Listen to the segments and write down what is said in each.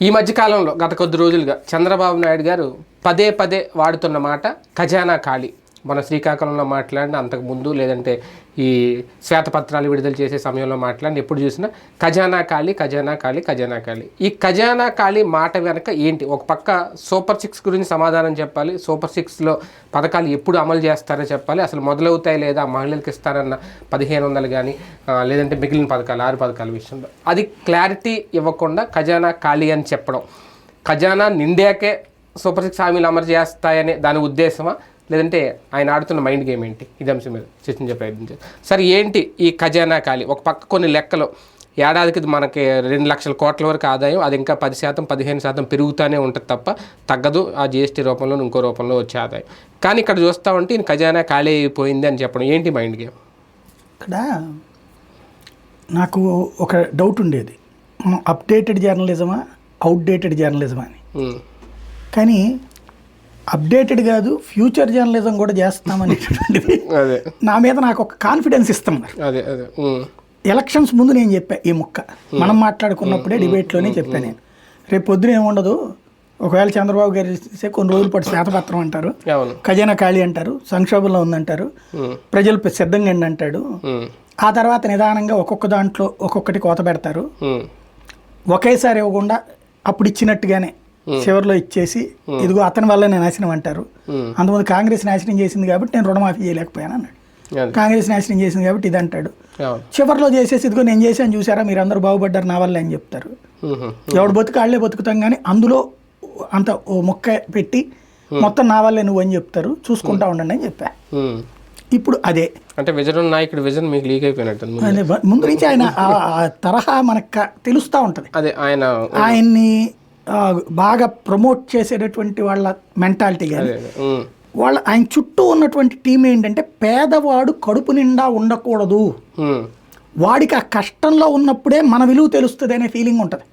ఈ మధ్యకాలంలో గత కొద్ది రోజులుగా చంద్రబాబు నాయుడు గారు పదే పదే వాడుతున్న మాట ఖజానా ఖాళీ. మన శ్రీకాకుళంలో మాట్లాడిన అంతకు ముందు లేదంటే ఈ శ్వేతపత్రాలు విడుదల చేసే సమయంలో మాట్లాడిన ఎప్పుడు చూసినా ఖజానా ఖాళీ ఖజానా ఖాళీ ఖజానా ఖాళీ. ఈ ఖజానా ఖాళీ మాట వెనక ఏంటి? ఒక పక్క సూపర్ సిక్స్ గురించి సమాధానం చెప్పాలి. సూపర్ సిక్స్లో పథకాలు ఎప్పుడు అమలు చేస్తారో చెప్పాలి. అసలు మొదలవుతాయి లేదా మహిళలకు ఇస్తారన్న పదిహేను వందలు కానీ లేదంటే మిగిలిన పథకాలు ఆరు పథకాల విషయంలో. అది క్లారిటీ ఇవ్వకుండా ఖజానా ఖాళీ అని చెప్పడం. ఖజానా నిండాకే సూపర్ సిక్స్ హామీలు అమలు చేస్తాయనే దాని ఉద్దేశమా? లేదంటే ఆయన ఆడుతున్న మైండ్ గేమ్ ఏంటి? ఇది అంశం మీద చర్చించే ప్రయత్నించారు సరే ఏంటి ఈ ఖజానా ఖాళీ? ఒక పక్క కొన్ని లెక్కలు. ఏడాదికి మనకి రెండు లక్షల కోట్ల వరకు ఆదాయం అది ఇంకా పది శాతం పదిహేను శాతం పెరుగుతూనే ఉంటుంది తప్ప తగ్గదు. ఆ జిఎస్టీ రూపంలో ఇంకో రూపంలో వచ్చే ఆదాయం. కానీ ఇక్కడ చూస్తా ఉంటే ఈయన ఖజానా ఖాళీ అయిపోయింది అని చెప్పడం. ఏంటి మైండ్ గేమ్ ఇక్కడ నాకు ఒక డౌట్ ఉండేది. మనం అప్డేటెడ్ జర్నలిజమా అవుట్డేటెడ్ జర్నలిజమా అని. కానీ అప్డేటెడ్ కాదు ఫ్యూచర్ జర్నలిజం కూడా చేస్తామనేటువంటిది నా మీద నాకు ఒక కాన్ఫిడెన్స్ ఇస్తున్నారు అదే అదే. ఉమ్, ఎలక్షన్స్ ముందు నేను చెప్పా ఈ ముక్క. మనం మాట్లాడుకున్నప్పుడే డిబేట్లోనే చెప్పాను నేను. రేపు పొద్దున ఏముండదు ఒకవేళ చంద్రబాబు గారు ఇస్తే కొన్ని రోజుల పాటు శ్వేతపత్రం అంటారు. ఖజానా ఖాళీ అంటారు సంక్షోభంలో ఉందంటారు. ప్రజలు సిద్ధంగా అంటాడు. ఆ తర్వాత నిదానంగా ఒక్కొక్క దాంట్లో ఒక్కొక్కటి కోత పెడతారు. ఒకేసారి ఇవ్వకుండా అప్పుడు ఇచ్చినట్టుగానే చివరిలో ఇచ్చేసి ఇదిగో అతని వల్లనే నాశనం అంటారు. అంతకుముందు కాంగ్రెస్ నాశనం చేసింది కాబట్టి నేను రుణమాఫీ చేయలేకపోయాను అన్నాడు. కాంగ్రెస్ నాశనం చేసింది కాబట్టి ఇది అంటాడు. చివరిలో చేసేసి ఇదిగో నేను చేశాను చూసారా మీరు అందరూ బాగుపడ్డారు నా వల్ల అని చెప్తారు. ఎవడు బతుకు వాళ్ళే బతుకుతాం కానీ అందులో అంత ఓ మొక్క పెట్టి మొత్తం నా వల్లే నువ్వు అని చెప్తారు. చూసుకుంటా ఉండండి అని చెప్పా. ఇప్పుడు అదే. అంటే విజన్ నాయకుడు విజన్ మీకు లీక్ అయిపోయినట్టు ముందు. నుంచి ఆయన తరహా మనకు తెలుస్తూ ఉంటుంది. అదే ఆయన ఆయన్ని బాగా ప్రమోట్ చేసేటటువంటి వాళ్ళ మెంటాలిటీ కానీ వాళ్ళ ఆయన చుట్టూ ఉన్నటువంటి టీం ఏంటంటే పేదవాడు కడుపు నిండా ఉండకూడదు. వాడికి ఆ కష్టంలో ఉన్నప్పుడే మన విలువ తెలుస్తుంది అనే ఫీలింగ్ ఉంటుంది.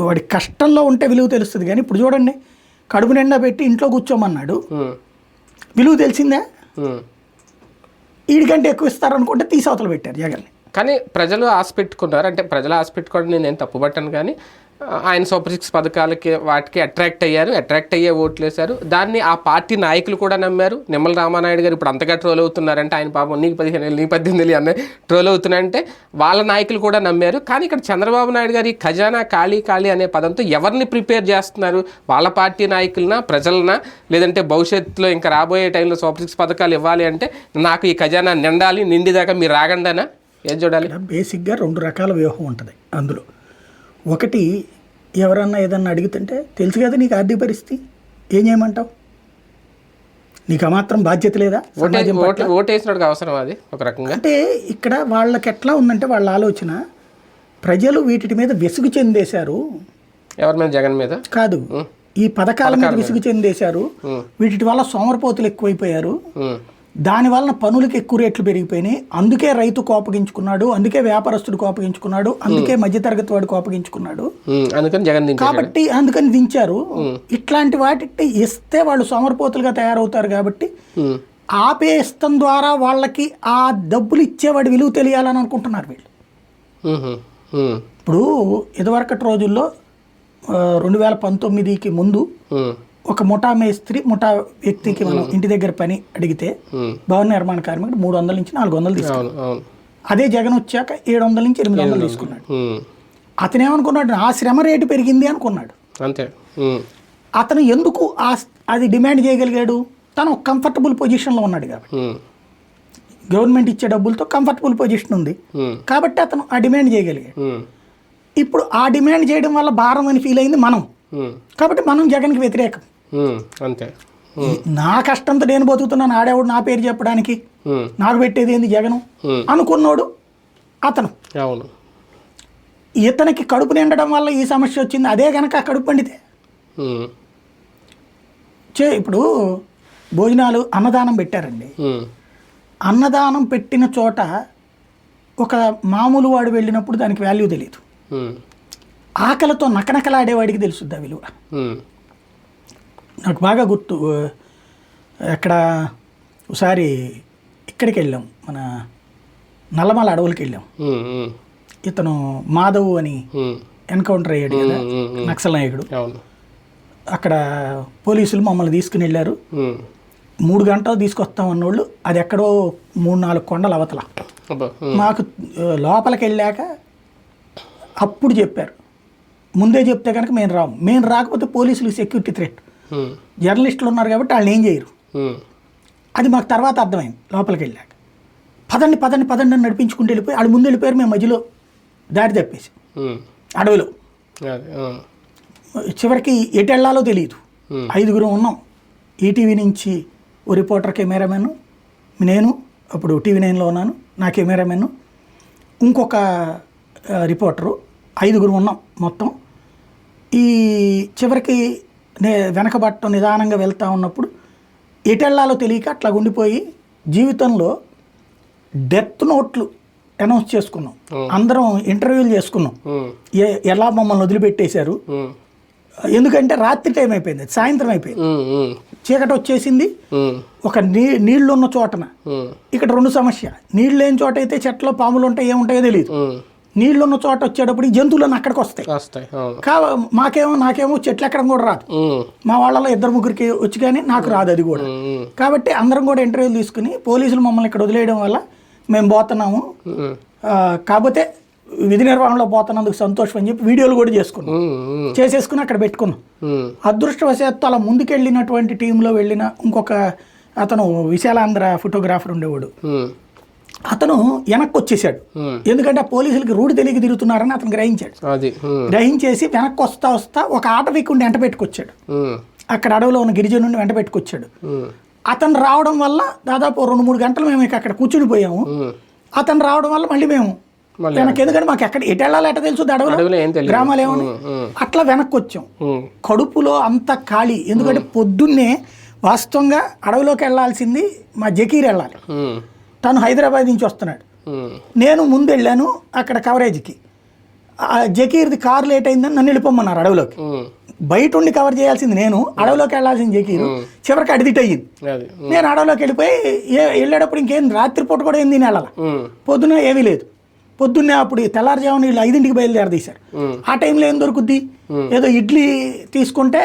వాడి కష్టంలో ఉంటే విలువ తెలుస్తుంది కానీ ఇప్పుడు చూడండి కడుపు నిండా పెట్టి ఇంట్లో కూర్చోమన్నాడు. విలువ తెలిసిందే. వీడికంటే ఎక్కువ ఇస్తారనుకుంటే తీసి అవతల పెట్టారు జగన్ని. కానీ ప్రజలు ఆశ పెట్టుకున్నారు అంటే ప్రజలు ఆశ పెట్టుకోవడం నేను ఏం తప్పుపట్టాను కానీ ఆ, ఆయన సూపర్ సిక్స్ పథకాలకి వాటికి అట్రాక్ట్ అయ్యారు అట్రాక్ట్ అయ్యే ఓట్లు వేశారు. దాన్ని ఆ పార్టీ నాయకులు కూడా నమ్మారు. నిమ్మల రామానాయుడు గారు ఇప్పుడు అంతగా ట్రోల్ అవుతున్నారంటే ఆయన పాపం నీకు పదిహేను ఏళ్ళు నీ పద్దెనిమిది ఏళ్ళు అన్నీ ట్రోల్ అవుతున్నాయంటే వాళ్ళ నాయకులు కూడా నమ్మారు. కానీ ఇక్కడ చంద్రబాబు నాయుడు గారి ఖజానా ఖాళీ ఖాళీ అనే పదంతో ఎవరిని ప్రిపేర్ చేస్తున్నారు? వాళ్ళ పార్టీ నాయకులనా ప్రజలనా? లేదంటే భవిష్యత్తులో ఇంకా రాబోయే టైంలో సూపర్ సిక్స్ పథకాలు ఇవ్వాలి అంటే నాకు ఈ ఖజానా నిండాలి నిండిదాకా మీరు రాగండానా? ఏం చూడాలి? బేసిక్గా రెండు రకాల వ్యూహం ఉంటుంది అందులో. ఒకటి ఎవరన్నా ఏదన్నా అడుగుతుంటే తెలుసు కదా నీకు ఆర్థిక పరిస్థితి? ఏం చేయమంటావు? నీకు ఆ మాత్రం బాధ్యత లేదా అవసరం అది ఒక రకంగా. అంటే ఇక్కడ వాళ్ళకి ఎట్లా ఉందంటే వాళ్ళ ఆలోచన ప్రజలు వీటి మీద విసుగు చెందేశారు. ఎవరి మీద? జగన్ మీద? కాదు. ఈ పథకాల మీద విసుగు చెందేశారు. వీటి వల్ల సోమరపోతులు ఎక్కువైపోయారు. ఉమ్, దాని వలన పనులకి ఎక్కువ రేట్లు పెరిగిపోయినాయి. అందుకే రైతు కోపగించుకున్నాడు అందుకే వ్యాపారస్తుడు కోపగించుకున్నాడు అందుకే మధ్యతరగతి వాడు కోపగించుకున్నాడు. అందుకని జగన్ కాబట్టి అందుకని దించారు. ఇట్లాంటి వాటి ఇస్తే వాళ్ళు సోమరపోతులుగా తయారవుతారు కాబట్టి ఉమ్, ఆపేస్తం ద్వారా వాళ్ళకి ఆ డబ్బులు ఇచ్చేవాడి విలువ తెలియాలని అనుకుంటున్నారు వీళ్ళు. ఇప్పుడు ఇదివరకటి రోజుల్లో రెండు వేల పంతొమ్మిదికి ముందు ఒక ముఠా మేస్త్రి ముఠా వ్యక్తికి మనం ఇంటి దగ్గర పని అడిగితే. భవన నిర్మాణ కార్మికుడు మూడు వందల నుంచి నాలుగు వందలు తీసుకున్నాడు. అదే జగన్ వచ్చాక ఏడు వందల నుంచి ఎనిమిది వందలు తీసుకున్నాడు. అతను ఏమనుకున్నాడు ఆ శ్రమ రేటు పెరిగింది అనుకున్నాడు. అంతే. అతను ఎందుకు ఆ అది డిమాండ్ చేయగలిగాడు? తను కంఫర్టబుల్ పొజిషన్లో ఉన్నాడు కాబట్టి. గవర్నమెంట్ ఇచ్చే డబ్బులతో కంఫర్టబుల్ పొజిషన్ ఉంది. కాబట్టి అతను ఆ డిమాండ్ చేయగలిగాడు. ఇప్పుడు ఆ డిమాండ్ చేయడం వల్ల భారం అని ఫీల్ అయింది మనం. కాబట్టి మనం జగన్కి వ్యతిరేకం. అంతే. నా కష్టంతో నేను బతుకుతున్నాను ఆడేవాడు నా పేరు చెప్పడానికి. నాకు పెట్టేది ఏంది జగను? అనుకున్నాడు అతను. అవును. ఇతనికి కడుపు నిండడం వల్ల ఈ సమస్య వచ్చింది అదే కనుక కడుపు పండితే. చే ఇప్పుడు భోజనాలు అన్నదానం పెట్టారండి. అన్నదానం పెట్టిన చోట ఒక మామూలు వాడు వెళ్ళినప్పుడు దానికి వాల్యూ తెలియదు ఆకలితో నకనకలాడేవాడికి తెలుస్తుంది ఆ విలువ నాకు బాగా గుర్తు ఎక్కడ ఒకసారి ఇక్కడికి వెళ్ళాం మన నల్లమల అడవులకి వెళ్ళాం. ఇతను మాధవ్ అని ఎన్కౌంటర్ అయ్యాడు కదా. నక్సల్ నాయకుడు అక్కడ పోలీసులు మమ్మల్ని తీసుకుని వెళ్ళారు. మూడు గంటలు తీసుకొస్తాం అన్నోళ్ళు అది ఎక్కడో మూడు నాలుగు కొండల అవతల. మాకు లోపలికి వెళ్ళాక అప్పుడు చెప్పారు. ముందే చెప్తే కనుక మేము రాము. మేము రాకపోతే పోలీసులు సెక్యూరిటీ థ్రెట్. జర్నలిస్టులు ఉన్నారు కాబట్టి వాళ్ళు ఏం చేయరు. అది మాకు తర్వాత అర్థమైంది లోపలికి వెళ్ళాక పదండి పదండి పదండి అని నడిపించుకుంటూ వెళ్ళిపోయి వాళ్ళు ముందు వెళ్ళిపోయారు మేము మధ్యలో దారి తప్పేసి. అడవిలో. చివరికి ఎటు వెళ్ళాలో తెలియదు. ఐదుగురు ఉన్నాం ఈటీవీ నుంచి ఓ రిపోర్టర్ కెమెరామెన్ నేను అప్పుడు టీవీ నైన్లో ఉన్నాను నా కెమెరామెన్ ఇంకొక రిపోర్టరు ఐదుగురు ఉన్నాం మొత్తం ఈ చివరికి నే వెనకబట్టం నిదానంగా వెళ్తా ఉన్నప్పుడు ఎటు వెళ్ళాలో తెలియక అట్లా ఉండిపోయి జీవితంలో డెత్ నోట్లు అనౌన్స్ చేసుకున్నాం. అందరం ఇంటర్వ్యూలు చేసుకున్నాం. ఎలా మమ్మల్ని వదిలిపెట్టేశారు. ఎందుకంటే రాత్రి టైం అయిపోయింది సాయంత్రం అయిపోయింది. చీకటి వచ్చేసింది. ఒక నీ నీళ్ళు ఉన్న చోటన. ఇక్కడ రెండు సమస్య. నీళ్ళు లేని చోట అయితే చెట్లో పాములు ఉంటాయి ఏముంటాయో తెలియదు ఉమ్. నీళ్ళు ఉన్న చోట వచ్చేటప్పుడు ఈ జంతువులన్నీ అక్కడికి వస్తాయి కా మాకేమో నాకేమో చెట్లు ఎక్కడం కూడా రాదు. మా వాళ్ళలో ఇద్దరు ముగ్గురికి వచ్చి కానీ నాకు రాదు అది కూడా. కాబట్టి అందరం కూడా ఇంటర్వ్యూలు తీసుకుని పోలీసులు మమ్మల్ని ఇక్కడ వదిలేయడం వల్ల మేము పోతున్నాము కాకపోతే విధి నిర్వహణలో పోతున్నందుకు సంతోషం అని చెప్పి వీడియోలు కూడా చేసుకున్నాం. చేసేసుకుని అక్కడ పెట్టుకున్నాం. అదృష్టవశాత్తు అలా ముందుకెళ్ళినటువంటి టీంలో వెళ్ళిన ఇంకొక అతను విశాలాంధ్ర ఫోటోగ్రాఫర్ ఉండేవాడు. అతను వెనక్కి వచ్చేసాడు. ఎందుకంటే ఆ పోలీసులకి రూఢి తెలియక తిరుగుతున్నారని అతను గ్రహించాడు. గ్రహించేసి వెనక్కి వస్తా వస్తా ఒక ఆట వీక్కుండి వెంట పెట్టుకొచ్చాడు. అక్కడ అడవిలో ఉన్న గిరిజనుడిని వెంట పెట్టుకొచ్చాడు. అతను రావడం వల్ల దాదాపు రెండు మూడు గంటలు మేము అక్కడ కూర్చుని పోయాము. అతను రావడం వల్ల మళ్ళీ మేము వెనక్కి ఎందుకంటే మాకు ఎక్కడ ఎటు వెళ్ళాలి ఎట తెలుసు అడవిలో గ్రామాలు ఏమని. అట్లా వెనక్కి వచ్చాం. కడుపులో అంత ఖాళీ ఎందుకంటే పొద్దున్నే వాస్తవంగా అడవిలోకి వెళ్ళాల్సింది మా జకీర్ వెళ్ళాలి. తను హైదరాబాద్ నుంచి వస్తున్నాడు. నేను ముందు వెళ్ళాను అక్కడ కవరేజ్కి ఆ జకీర్ది కారు లేట్ అయిందని నన్ను వెళ్ళిపోమన్నారు అడవిలోకి. బయట ఉండి కవర్ చేయాల్సింది నేను అడవిలోకి వెళ్ళాల్సింది జకీరు చివరికి అడిదిట్ అయ్యింది. నేను అడవిలోకి వెళ్ళిపోయి ఏ- వెళ్ళేటప్పుడు ఇంకేం రాత్రిపూట కూడా ఏం తిని వెళ్ళాలి. పొద్దున్న ఏమీ లేదు పొద్దున్నే అప్పుడు తెల్లారుజామున వీళ్ళు ఐదింటికి బయలుదేరదీశారు. ఆ టైంలో ఏం దొరుకుద్ది ఏదో ఇడ్లీ తీసుకుంటే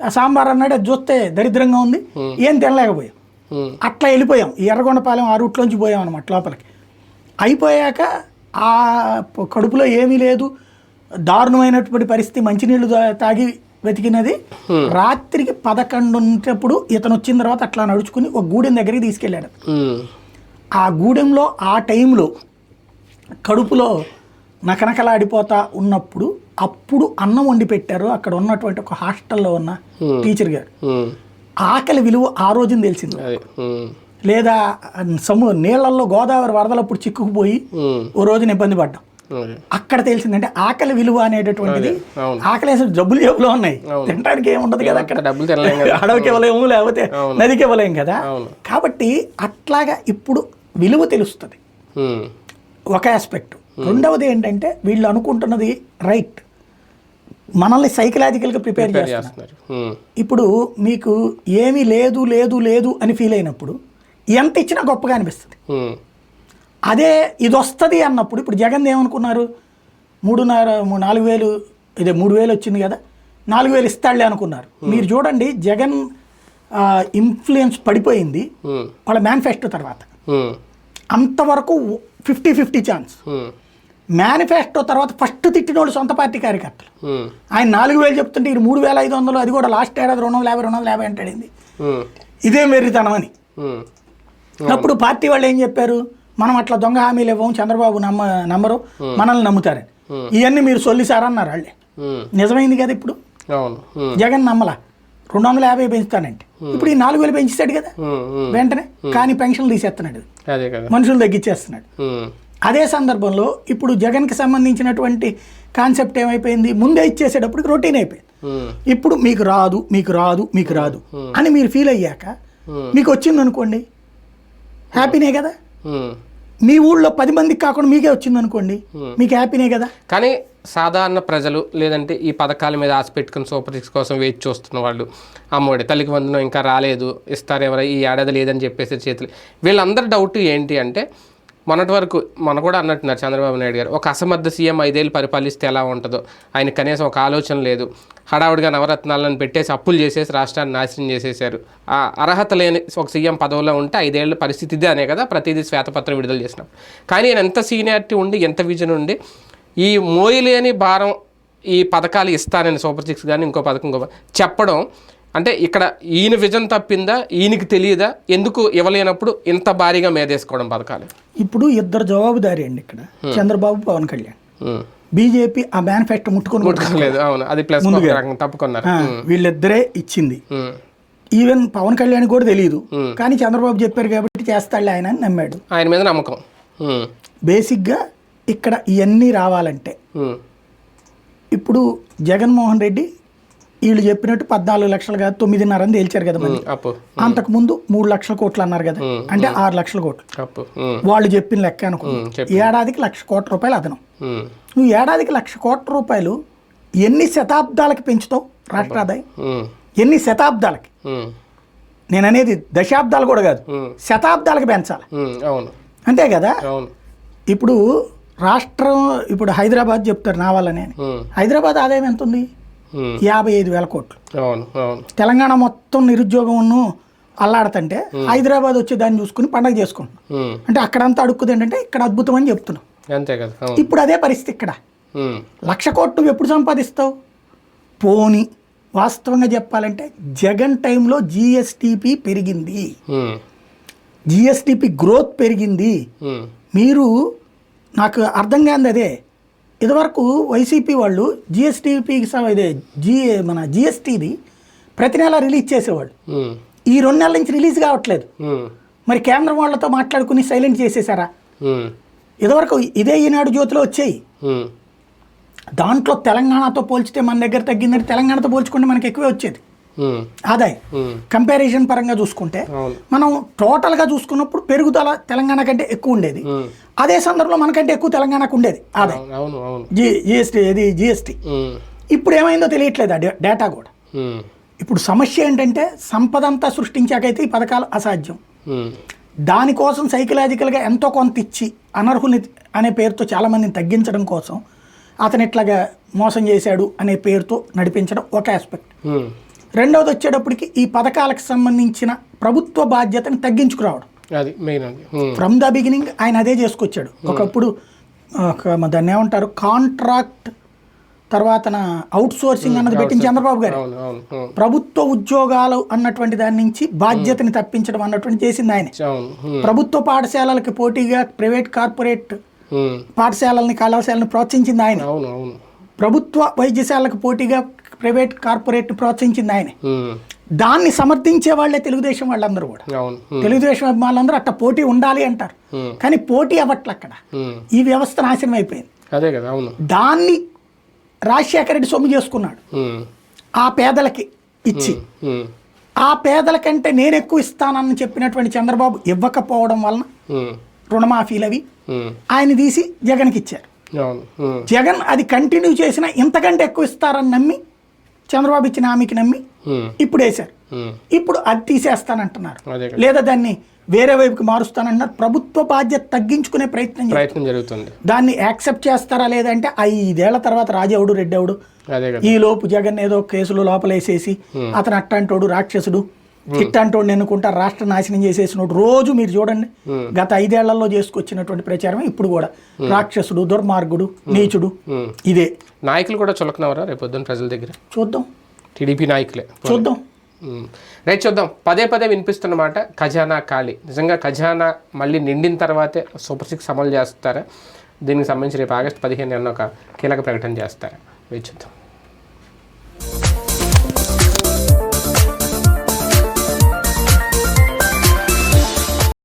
ఆ సాంబార్ అన్నాడు అది చూస్తే దరిద్రంగా ఉంది ఏం తినలేకపోయాం. అట్లా వెళ్ళిపోయాం. ఈ ఎర్రగొండపాలెం ఆ రూట్లోంచి పోయాం అనమాట లోపలికి. అయిపోయాక ఆ కడుపులో ఏమీ లేదు. దారుణమైనటువంటి పరిస్థితి. మంచినీళ్ళు తాగి వెతికినది. రాత్రికి పదకొండు ఉన్నప్పుడు ఇతను వచ్చిన తర్వాత అట్లా నడుచుకుని ఒక గూడెం దగ్గరికి తీసుకెళ్ళాడు. ఆ గూడెంలో ఆ టైంలో కడుపులో నకనకలాడిపోతా ఉన్నప్పుడు అప్పుడు అన్నం వండి పెట్టారు. అక్కడ ఉన్నటువంటి ఒక హాస్టల్లో ఉన్న టీచర్ గారు. ఆకలి విలువ ఆ రోజున తెలిసింది. లేదా సము నీళ్ళల్లో గోదావరి వరదలప్పుడు చిక్కుకుపోయి. ఓ రోజున ఇబ్బంది పడ్డాం అక్కడ తెలిసిందంటే ఆకలి విలువ అనేటటువంటిది. ఆకలి అసలు డబ్బులు జేబులో ఉన్నాయి. తినడానికి ఏముండదు కదా అక్కడ అడవికి ఇవ్వలేము లేకపోతే. నదికి ఇవ్వలేం కదా. కాబట్టి అట్లాగా ఇప్పుడు విలువ తెలుస్తుంది. ఒక ఆస్పెక్ట్ రెండవది ఏంటంటే వీళ్ళు అనుకుంటున్నది రైట్ మనల్ని సైకలాజికల్గా ప్రిపేర్ చేస్తున్నారు ఉమ్. ఇప్పుడు మీకు ఏమీ లేదు లేదు లేదు అని ఫీల్ అయినప్పుడు ఎంత ఇచ్చినా గొప్పగా అనిపిస్తుంది ఉమ్. అదే ఇది వస్తుంది అన్నప్పుడు ఇప్పుడు జగన్ ఏమనుకున్నారు మూడున్నర నాలుగు వేలు ఇదే మూడు వేలు వచ్చింది కదా నాలుగు వేలు ఇస్తాడులే అనుకున్నారు మీరు చూడండి జగన్ ఇన్ఫ్లుయెన్స్ పడిపోయింది. వాళ్ళ మేనిఫెస్టో తర్వాత. అంతవరకు ఫిఫ్టీ ఫిఫ్టీ ఛాన్స్. మేనిఫెస్టో తర్వాత ఫస్ట్ తిట్టిన వాళ్ళు సొంత పార్టీ కార్యకర్తలు. ఆయన నాలుగు వేలు చెప్తుంటే ఇది మూడు వేల ఐదు వందలు అది కూడా లాస్ట్ ఏడాది రెండు వందల యాభై రెండు వందల యాభై అంటాడింది. ఇదే మెర్రితనం అని. అప్పుడు పార్టీ వాళ్ళు ఏం చెప్పారు? మనం అట్లా దొంగ హామీలు ఇవ్వం చంద్రబాబు నమ్మ నమ్మరు మనల్ని నమ్ముతారని ఇవన్నీ మీరు సొల్లిసారన్నారు వాళ్ళే. నిజమైంది కదా ఇప్పుడు. జగన్ నమ్మలా. రెండు వందల యాభై పెంచుతానంటే. ఇప్పుడు ఈ నాలుగు వేలు పెంచుతాడు కదా. వెంటనే కానీ పెన్షన్లు తీసేస్తున్నాడు. మనుషులు తగ్గించేస్తున్నాడు. అదే సందర్భంలో ఇప్పుడు జగన్కి సంబంధించినటువంటి కాన్సెప్ట్ ఏమైపోయింది? ముందే ఇచ్చేసేటప్పుడు రొటీన్ అయిపోయింది. ఇప్పుడు మీకు రాదు మీకు రాదు మీకు రాదు అని మీరు ఫీల్ అయ్యాక. మీకు వచ్చింది అనుకోండి. హ్యాపీనే కదా. మీ ఊళ్ళో పది మందికి కాకుండా మీకే వచ్చింది అనుకోండి. మీకు హ్యాపీనే కదా? కానీ సాధారణ ప్రజలు లేదంటే ఈ పథకాల మీద ఆశ పెట్టుకుని సూపర్ సిక్స్ కోసం వేచి చూస్తున్న వాళ్ళు అమ్మఒడి తల్లికి వందనం ఇంకా రాలేదు ఇస్తారు ఎవరో ఈ ఏడాది లేదని చెప్పేసి చేతులు వీళ్ళందరి డౌట్ ఏంటి అంటే మొన్నటి వరకు మన కూడా అన్నట్టున్నారు చంద్రబాబు నాయుడు గారు. ఒక అసమర్థ సీఎం ఐదేళ్ళు పరిపాలిస్తే ఎలా ఉంటుందో ఆయన కనీసం ఒక ఆలోచన లేదు. హడావుడిగా నవరత్నాలను పెట్టేసి అప్పులు చేసేసి రాష్ట్రాన్ని నాశనం చేసేశారు. ఆ అర్హత లేని ఒక సీఎం పదవిలో ఉంటే ఐదేళ్ళ పరిస్థితి ఇదే అనే కదా ప్రతిదీ శ్వేతపత్రం విడుదల చేసినాం. కానీ ఆయన ఎంత సీనియారిటీ ఉండి ఎంత విజన్ ఉండి ఈ మోయలేని భారం ఈ పథకాలు ఇస్తానని సూపర్ సిక్స్ కానీ ఇంకో పథకం ఇంకో చెప్పడం అంటే ఇక్కడ ఈయన విజన్ తప్పిందా ఈయనకి తెలియదా ఎందుకు ఇవ్వలేనప్పుడు ఇంత భారీగా మేదేసుకోవడం పథకాలు? ఇప్పుడు ఇద్దరు జవాబుదారి అండి ఇక్కడ చంద్రబాబు పవన్ కళ్యాణ్. ఉమ్. బీజేపీ ఆ మేనిఫెస్టో ముట్టుకొని తప్పుకున్నారు. ఆ, వీళ్ళిద్దరే ఇచ్చింది. ఈవెన్ పవన్ కళ్యాణ్ కూడా తెలియదు కానీ చంద్రబాబు చెప్పారు కాబట్టి చేస్తాడులే ఆయన అని నమ్మాడు. ఆయన మీద నమ్మకం. బేసిక్గా ఇక్కడ ఇవన్నీ రావాలంటే. ఇప్పుడు జగన్మోహన్ రెడ్డి వీళ్ళు చెప్పినట్టు పద్నాలుగు లక్షలు కాదు తొమ్మిదిన్నర అని తేల్చారు కదా మళ్ళీ ఉమ్. అప్పు అంతకుముందు మూడు లక్షల కోట్లు అన్నారు కదా అంటే ఆరు లక్షల కోట్లు. వాళ్ళు చెప్పిన లెక్క అనుకో ఏడాదికి లక్ష కోట్ల రూపాయలు అదనం. నువ్వు ఏడాదికి లక్ష కోట్ల రూపాయలు ఎన్ని శతాబ్దాలకి పెంచుతావు రాష్ట్ర ఆదాయం. ఎన్ని శతాబ్దాలకి. నేను అనేది దశాబ్దాలు కూడా కాదు. శతాబ్దాలకి పెంచాలి. అవును అంతే కదా ఇప్పుడు రాష్ట్రం ఇప్పుడు హైదరాబాద్ చెప్తారు నా వల్లనే. హైదరాబాద్ ఆదాయం ఎంత ఉంది. యాభై ఐదు వేల కోట్లు. తెలంగాణ మొత్తం నిరుద్యోగం అల్లాడుతుంటే హైదరాబాద్ వచ్చి దాన్ని చూసుకుని పండగ చేసుకుంటున్నాం. ఉమ్. అంటే అక్కడంతా అడుక్కుది ఏంటంటే ఇక్కడ అద్భుతం అని చెప్తున్నాం. అంతే కదా అవును. ఇప్పుడు అదే పరిస్థితి ఇక్కడ. లక్ష కోట్లు నువ్వు ఎప్పుడు సంపాదిస్తావు? పోని వాస్తవంగా చెప్పాలంటే జగన్ టైంలో జిఎస్టిపి పెరిగింది. జిఎస్టిపి గ్రోత్ పెరిగింది. మీరు నాకు అర్థం కాంది అదే. ఇదివరకు వైసీపీ వాళ్ళు జిఎస్టీపీకి ఇదే జి మన జిఎస్టీది ప్రతి నెల రిలీజ్ చేసేవాళ్ళు. ఈ రెండు నెలల నుంచి రిలీజ్ కావట్లేదు. మరి కేంద్రం వాళ్ళతో మాట్లాడుకుని సైలెంట్ చేసేసారా. ఇదివరకు ఇదే ఈనాడు జ్యోతిలో వచ్చాయి. దాంట్లో తెలంగాణతో పోల్చితే మన దగ్గర తగ్గిందంటే తెలంగాణతో పోల్చుకుంటే మనకి ఎక్కువే వచ్చేది. ఆదాయం. కంపారిజన్ పరంగా చూసుకుంటే మనం టోటల్గా చూసుకున్నప్పుడు పెరుగుదల తెలంగాణ కంటే ఎక్కువ ఉండేది. అదే సందర్భంలో మనకంటే ఎక్కువ తెలంగాణకు ఉండేది ఆదాయం జిఎస్టీ ఇది జిఎస్టీ. ఇప్పుడు ఏమైందో తెలియట్లేదు ఆ డేటా కూడా. ఇప్పుడు సమస్య ఏంటంటే సంపద అంతా సృష్టించాకైతే ఈ పథకాలు అసాధ్యం. దానికోసం సైకలాజికల్గా ఎంతో కొంత ఇచ్చి అనర్హుని అనే పేరుతో చాలామందిని తగ్గించడం కోసం అతను ఇట్లాగా మోసం చేశాడు అనే పేరుతో నడిపించడం ఒక ఆస్పెక్ట్. రెండవది వచ్చేటప్పటికి ఈ పథకాలకు సంబంధించిన ప్రభుత్వ బాధ్యతని తగ్గించుకురావడం. అది మెయిన్. ఫ్రమ్ ద బిగినింగ్ ఆయన అదే చేసుకొచ్చాడు. ఒకప్పుడు దాన్ని ఏమంటారు? కాంట్రాక్ట్ తర్వాత అవుట్ సోర్సింగ్ అన్నది పెట్టింది చంద్రబాబు గారు. ప్రభుత్వ ఉద్యోగాలు అన్నటువంటి దాని నుంచి బాధ్యతని తప్పించడం అన్నటువంటి చేసింది ఆయన. ప్రభుత్వ పాఠశాలలకి పోటీగా ప్రైవేట్ కార్పొరేట్. పాఠశాలల్ని కళాశాలని ప్రోత్సహించింది ఆయన. ప్రభుత్వ వైద్యశాలకు పోటీగా ప్రైవేట్ కార్పొరేట్ ప్రోత్సహించింది ఆయన. దాన్ని సమర్థించే వాళ్ళే తెలుగుదేశం వాళ్ళందరూ కూడా. తెలుగుదేశం అభిమానులందరూ అట్ట పోటీ ఉండాలి అంటారు. కానీ పోటీ అవ్వట్ల అక్కడ. ఈ వ్యవస్థ నాశనం అయిపోయింది అదే కదా అవును దాన్ని రాజశేఖర రెడ్డి సొమ్ము చేసుకున్నాడు. ఆ పేదలకి ఇచ్చి. ఆ పేదలకంటే నేను ఎక్కువ ఇస్తానని చెప్పినటువంటి చంద్రబాబు ఇవ్వకపోవడం వలన. రుణమాఫీలు అవి. ఆయన తీసి జగన్కి ఇచ్చారు. జగన్ అది కంటిన్యూ చేసినా ఇంతకంటే ఎక్కువ ఇస్తారని నమ్మి చంద్రబాబు ఇచ్చిన హామీకి నమ్మి. ఇప్పుడు వేశారు. ఇప్పుడు అది తీసేస్తానంటున్నారు. లేదా దాన్ని వేరే వైపుకి మారుస్తానంటున్నారు. ప్రభుత్వ బాధ్యత తగ్గించుకునే ప్రయత్నం. ప్రయత్నం జరుగుతుంది. దాన్ని యాక్సెప్ట్ చేస్తారా లేదంటే ఐదేళ్ళ తర్వాత రాజెవడు రెడ్డెవడు ఈ లోపు జగన్ ఏదో కేసులు లోపలేసేసి అతను అట్టంటోడు రాక్షసుడు. ఇట్టంటోడు ఎన్నుకుంటా రాష్ట్ర నాశనం చేసేసినోడు. రోజు మీరు చూడండి. గత ఐదేళ్ళలో చేసుకొచ్చినటువంటి ప్రచారం ఇప్పుడు కూడా. రాక్షసుడు దుర్మార్గుడు నీచుడు. ఇదే. నాయకులు కూడా చులకనవరా రేపు పొద్దున్న ప్రజల దగ్గర? చూద్దాం. టీడీపీ నాయకులే. చూద్దాం. రైట్ చూద్దాం. పదే పదే వినిపిస్తున్నమాట ఖజానా ఖాళీ. నిజంగా ఖజానా మళ్ళీ నిండిన తర్వాతే సూపర్ సిక్స్ అమలు చేస్తారా? దీనికి సంబంధించి రేపు ఆగస్టు పదిహేను ఒక కీలక ప్రకటన చేస్తారా? వేచి చూద్దాం.